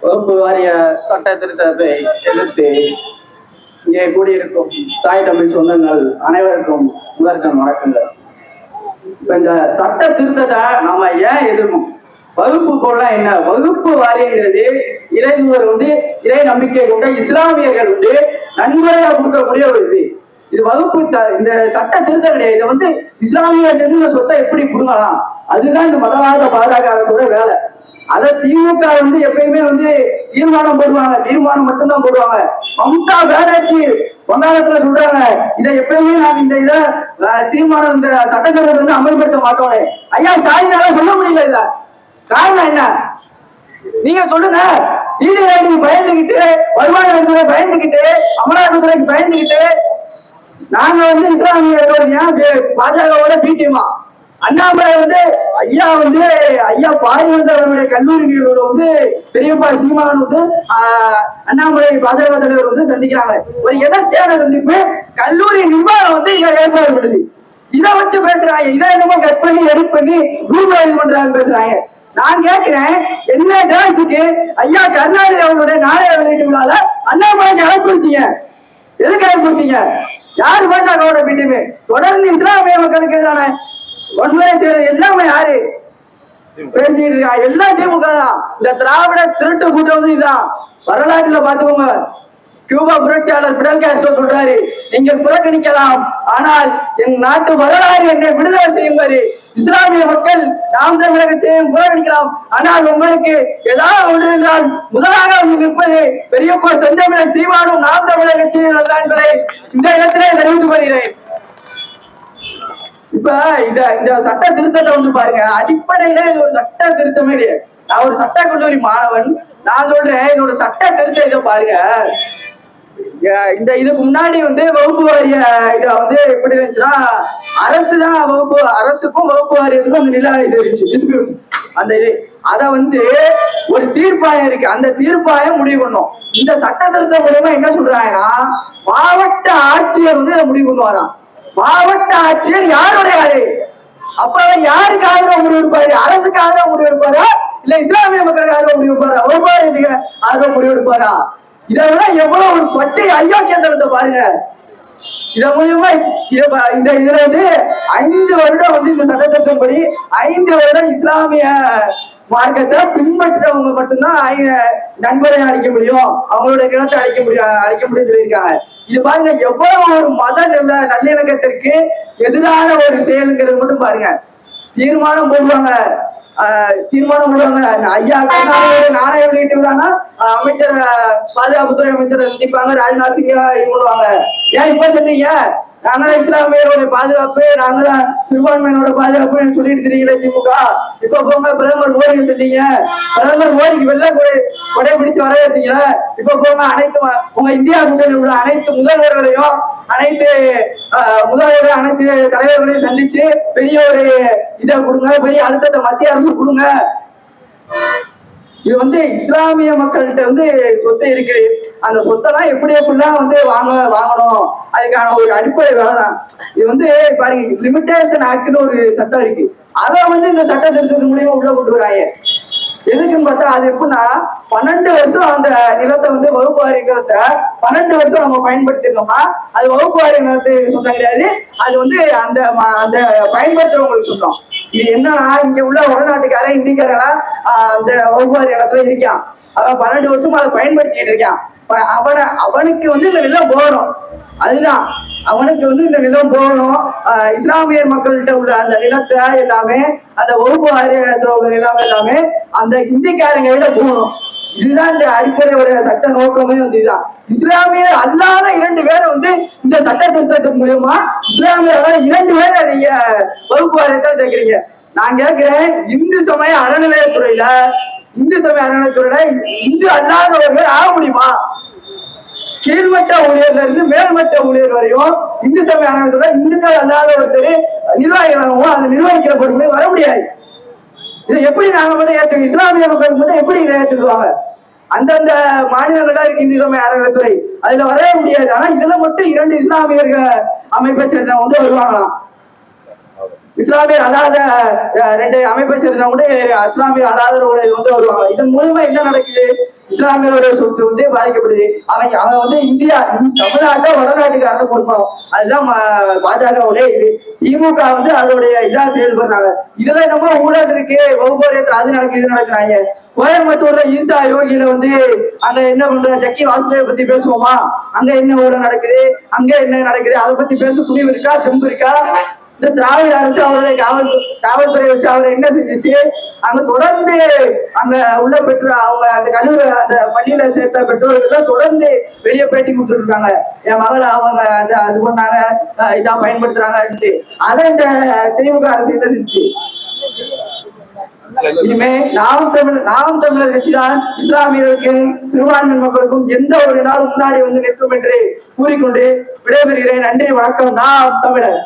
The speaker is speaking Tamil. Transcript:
வகுப்பு வாரிய சட்ட திருத்தத்தை எதிர்த்து இங்கே கூடியிருக்கும் தாய் தமிழ் சொந்தங்கள் அனைவருக்கும் முதற்கண் வணக்கங்கள். இப்ப இந்த சட்ட திருத்தத்தை நாம ஏன் எதிர்ப்போம் வகுப்பு போல என்ன? வகுப்பு வாரியங்கிறது இறைதுவர் வந்து இறை நம்பிக்கை கொண்ட இஸ்லாமியர்கள் வந்து நன்முறையா கொடுக்கக்கூடிய ஒரு இது. இது வகுப்பு த- இந்த சட்ட திருத்தம் கிடையாது. இதை வந்து இஸ்லாமியர்கள் இந்த சொத்தை எப்படி புடுங்கலாம்? அதுதான் இந்த மதவாத பாஜக அரசோட வேலை. அத திமுக வந்து எப்பயுமே வந்து தீர்மானம் போடுவாங்க. தீர்மானம் மட்டும்தான் போடுவாங்க. மம்தா பேனர்ஜி வங்காளத்துல சொல்றாங்க. இதை எப்பயுமே நாங்க இந்த இத தீர்மானம் இந்த சட்டசபை வந்து அமல்படுத்த மாட்டோம். ஐயா சாயினால சொல்ல முடியல இல்ல. காரணம் என்ன? நீங்க சொல்லுங்க. ஈடு ரைட்டுக்கு பயந்துகிட்டு வருமான வரித்துறை பயந்துகிட்டு அமலாக்கத்துறைக்கு பயந்துகிட்டு நாங்க வந்து இஸ்லாமிய பாஜகவோட பிடிமா அண்ணாமலை வந்து ஐயா வந்து ஐயா பாரிவந்த அவருடைய கல்லூரிகளோட வந்து பெரியப்பா சீமான் வந்து ஆஹ், அண்ணாமலை பாஜக தலைவர் வந்து சந்திக்கிறாங்க. ஒரு எதர்ச்சியான சந்திப்பு. கல்லூரி நிர்வாகம் வந்து இங்க ஏற்பாடு பண்ணுது. இதை வச்சு பேசுறாங்க. இதை என்னமோ கட் பண்ணி எடிட் பண்ணி ரூம் இது பண்றாங்க பேசுறாங்க. நான் கேட்கிறேன் என்ன டான்ஸுக்கு ஐயா கருணாநிதி அவர்களுடைய நாளைய வெளியீட்டு விழால அண்ணாமலைக்கு அழைப்பு கொடுத்தீங்க எதுக்கு அழைப்பு கொடுத்தீங்க யாரு பாஜகவோட பின்னுமே தொடர்ந்து இஸ்லாமிய மக்களுக்கு எதிரான வன்முறை எல்லாமே யாரு? பேசிட்டு இருக்கா. எல்லாம் திமுக தான். இந்த திராவிட திருட்டு கூட்டம் வந்து இதுதான் வரலாற்றுல பாத்துக்கோங்க கியூபா புரட்சியாளர் பிடல் காஸ்ட்ரோ சொல்றாரு நீங்கள் புறக்கணிக்கலாம். ஆனால் என் நாட்டு வரலாறு என்னை விடுதலை செய்யுமாறு இஸ்லாமிய மக்கள் நாம் தமிழகத்தையும் புறக்கணிக்கலாம். ஆனால் உங்களுக்கு ஏதாவது ஒன்று என்றால் முதலாக வந்து நிற்பது பெரியப்பா செந்தமிழர் தீவானும் நாம் தமிழக கட்சியும் அல்ல என்பதை இந்த இடத்திலே தெரிவித்துக் கொள்கிறேன். இப்ப இந்த இந்த சட்ட திருத்தத்தை வந்து பாருங்க. அடிப்படையில இது ஒரு சட்ட திருத்தமே கிடையாது நான் ஒரு சட்ட கல்லூரி மாணவன். நான் சொல்றேன் இதோட சட்ட திருத்தம் இதை பாருங்க. இந்த இதுக்கு முன்னாடி வந்து வகுப்பு வாரிய இத வந்து எப்படி இருந்துச்சுன்னா அரசு தான் வகுப்பு அரசுக்கும் வகுப்பு வாரியத்துக்கும் அந்த நில இது இருந்துச்சு அந்த இது அத வந்து ஒரு தீர்ப்பாயம் இருக்கு. அந்த தீர்ப்பாயம் முடிவு பண்ணும். இந்த சட்ட திருத்த மூலயமா என்ன சொல்றாங்கன்னா மாவட்ட ஆட்சியர் வந்து முடிவு பண்ணுவாராம். மாவட்ட ஆட்சியர் யாருடைய ஆளு? அப்ப அவர் யாருக்கு ஆதரவு முடிவு எடுப்பாரு அரசுக்கு ஆதரவு முடிவு எடுப்பாரா இல்ல இஸ்லாமிய மக்களுக்கு ஆதரவு முடிவு எடுப்பாரா ஒவ்வொரு ஆதரவு முடிவு எடுப்பாரா இதை விட எவ்வளவு ஒரு பச்சை அயோக்கியத்தனத்தை பாருங்க. இதன் மூலியமா இந்த இதுல வந்து ஐந்து வருடம் வந்து இந்த சட்டத்திட்டப்படி ஐந்து வருடம் இஸ்லாமிய மார்க்கத்தை பின்பற்றவங்க மட்டும்தான் நண்பரை அழிக்க முடியும் அவங்களோட நிலத்தை அழிக்க முடியும் அழைக்க முடியும் சொல்லியிருக்காங்க. இது பாருங்க எவ்வளவு ஒரு மத நல்ல நல்லிணக்கத்திற்கு எதிரான ஒரு செயலுங்கிறது மட்டும் பாருங்க. தீர்மானம் போடுவாங்க. தீர்மானம் பண்ணுவாங்க ஐயா கருணாநிதி நாணய வெளியிட்டு விடானா அமைச்சர் பாதுகாப்புத்துறை அமைச்சர் சந்திப்பாங்க ராஜ்நாத் சிங்கா இது பண்ணுவாங்க ஏன் இப்ப சொன்னீங்க? நாங்க தான் இஸ்லாமியரோட பாதுகாப்பு நாங்க தான் சிறுபான்மையினோட பாதுகாப்புன்னு சொல்லிட்டு இருக்கீங்களே திமுக. இப்ப போங்க பிரதமர் மோடிக்கு சொன்னீங்க. பிரதமர் மோடிக்கு வெள்ள கொடை கொடை பிடிச்சு வரவேற்றீங்களா இப்ப போங்க அனைத்து உங்க இந்தியா கூட்டணி உள்ள அனைத்து முதல்வர்களையும் அனைத்து முதல்வர்கள் அனைத்து தலைவர்களையும் சந்திச்சு பெரிய ஒரு இதை கொடுங்க பெரிய அழுத்தத்தை மத்திய அரசு கொடுங்க. இது வந்து இஸ்லாமிய மக்கள்கிட்ட வந்து சொத்து இருக்கு. அந்த சொத்தெல்லாம் எப்படி எப்படிலாம் வந்து வாங்க வாங்கணும்? அதுக்கான ஒரு அடிப்படை வேலை தான் இது வந்து பாருங்க லிமிடேஷன் ஆக்ட்னு ஒரு சட்டம் இருக்கு. அதை வந்து இந்த சட்ட திருத்தத்தின் மூலியமா உள்ள கொண்டு வராங்க. எதுக்குன்னு பார்த்தா அது எப்படின்னா பன்னெண்டு வருஷம் அந்த நிலத்தை வந்து வகுப்பு வாரிய நிலத்தை பன்னெண்டு வருஷம் நம்ம பயன்படுத்திருக்கோம்னா அது வகுப்பு வாரிய நிலத்துக்கு சொந்தம் கிடையாது. அது வந்து அந்த ம- அந்த பயன்படுத்துறவங்களுக்கு சொந்தம். இது என்னன்னா இங்க உள்ள வடநாட்டுக்காரன் இந்திக்காரன் அந்த வகுப்பு இடத்துல இருக்கான். அவன் பன்னெண்டு வருஷமா அதை பயன்படுத்திட்டு இருக்கான். அவனை அவனுக்கு வந்து இந்த நிலம் போகணும். அதுதான். அவனுக்கு வந்து இந்த நிலம் போகணும். இஸ்லாமியர் மக்கள்கிட்ட உள்ள அந்த நிலத்தை எல்லாமே அந்த வகுப்பு ஆரியத்தில் உள்ள நிலம் எல்லாமே அந்த இந்திக்காரங்க கிட்ட போகணும். இதுதான் இந்த அடிப்படையோட சட்ட நோக்கமே வந்து இதுதான் இஸ்லாமியர் அல்லாத இரண்டு பேரை வந்து இந்த சட்ட திருத்தத்தின் மூலியமா இஸ்லாமியர் இரண்டு பேரை நீங்க வகுப்பு வாரியத்தை சேர்க்கிறீங்க. நான் கேட்கிறேன் இந்து சமய அறநிலையத்துறையில இந்து சமய அறநிலையத்துறையில இந்து அல்லாதவர்கள் ஆக முடியுமா? கீழ்மட்ட ஊழியர்ல இருந்து மேல்மட்ட ஊழியர் வரையும் இந்து சமய அறநிலையத்துறை இந்துக்கள் அல்லாத ஒருத்தர் நிர்வாகிகளாகவும் அந்த நிர்வகிக்கிற பொறுப்பு வர முடியாது. இதை எப்படி நாங்க மட்டும் ஏத்து இஸ்லாமிய மக்கள் மட்டும் எப்படி இதை ஏற்றுக்குவாங்க அந்தந்த மாநிலங்களா இருக்கு இந்து சமய அதுல வரவே முடியாது. ஆனா இதுல மட்டும் இரண்டு இஸ்லாமியர்கள் அமைப்பை சேர்ந்தவங்க வந்து வருவாங்களாம். இஸ்லாமியர் அல்லாத அஹ், ரெண்டு அமைப்பை சேர்ந்தவங்க இஸ்லாமியர் அல்லாதவர்கள் வந்து வருவாங்க இதன் மூலமா என்ன நடக்குது? இஸ்லாமியருடைய சொத்து வந்து பாதிக்கப்படுது. அவன் அவன் வந்து இந்தியா தமிழ்நாட்டை வடநாட்டுக்காரன் கொடுப்பான் அதுதான் ம- பாஜகவுடைய இது. திமுக வந்து அதோடைய இதா செயல்படுறாங்க. இதுல நம்ம ஊழல் இருக்கு. ஒவ்வொரு அது நடக்குது இது நடக்குறாங்க. கோயம்புத்தூர்ல ஈசா யோகியில வந்து அங்க என்ன பண்ற ஜக்கி வாசுதேவ பத்தி பேசுவோமா? அங்க என்ன ஊழல் நடக்குது? அங்க என்ன நடக்குது? அதை பத்தி பேச துணிவு இருக்கா? தெம்பு இருக்கா? இந்த திராவிட அரசு அவருடைய காவல் காவல்துறை வச்சு அவரை என்ன செஞ்சுச்சு? அங்க தொடர்ந்து அங்க உள்ள பெற்ற அவங்க அந்த கல்லூரி அந்த பள்ளியில சேர்த்த பெற்றோர்கள் தொடர்ந்து வெளியே பேட்டி கொடுத்துட்டு இருக்காங்க என் மகளை அவங்க அந்த அது பண்ணாங்க இதான் பயன்படுத்துறாங்கன்ட்டு. அதை இந்த திமுக அரசு என்ன செஞ்சு இனிமே நாம் தமிழ் நாம் தமிழர் கட்சிதான் இஸ்லாமியர்களுக்கும் சிறுபான்மை மக்களுக்கும் எந்த ஒரு நாள் முன்னாடி வந்து நிற்கும் என்று கூறிக்கொண்டு விடைபெறுகிறேன். நன்றி வணக்கம். நாம் தமிழர்.